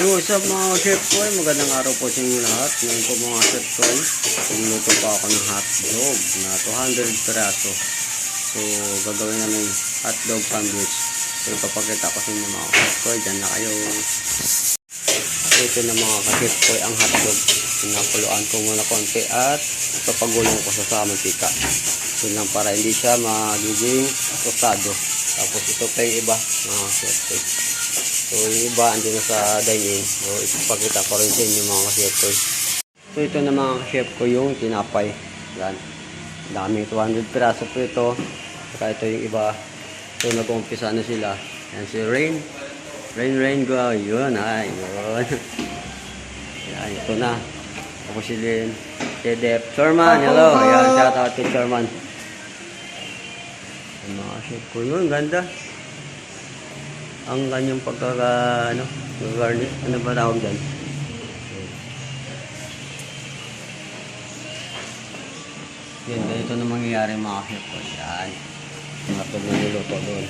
Yo, what's up mga chef ko? Magandang araw po sa inyo lahat. Ngayon po mga chef ko, nagluto pa ako ng hotdog na 200 peraso. So, gagawin namin hotdog sandwich. So, ipapakita ko sa inyo mga chef ko. Diyan na kayo. Ito na mga chef ko, ang hotdog. Pinakuluan ko muna konti at papagulong ko sa sa mantika. So, lang para hindi siya magiging tostado. Tapos ito pa yung iba mga chef ko. So, yung iba, andun na sa dining. So, ipapakita ko rin sa inyo mga ka-chef ko. So, ito na mga ka-chef ko yung tinapay. Yan. Daming 200 piraso po ito. Saka ito yung iba. So, nag-umpisa na sila. Yan si Rain. Rain, Rain, go. Yun, ay, yun. Yan, ito na. Ako si Lynn. Si Dep. Sherman, hello. Yan, shout out kay Sherman. Yung mga chef ko yun, ganda ang kanyang pagkaka ano, garnish, ano ba tawag dyan? Yan, ganito na mangyayari mga chef ko. Yan. Mga pag doon.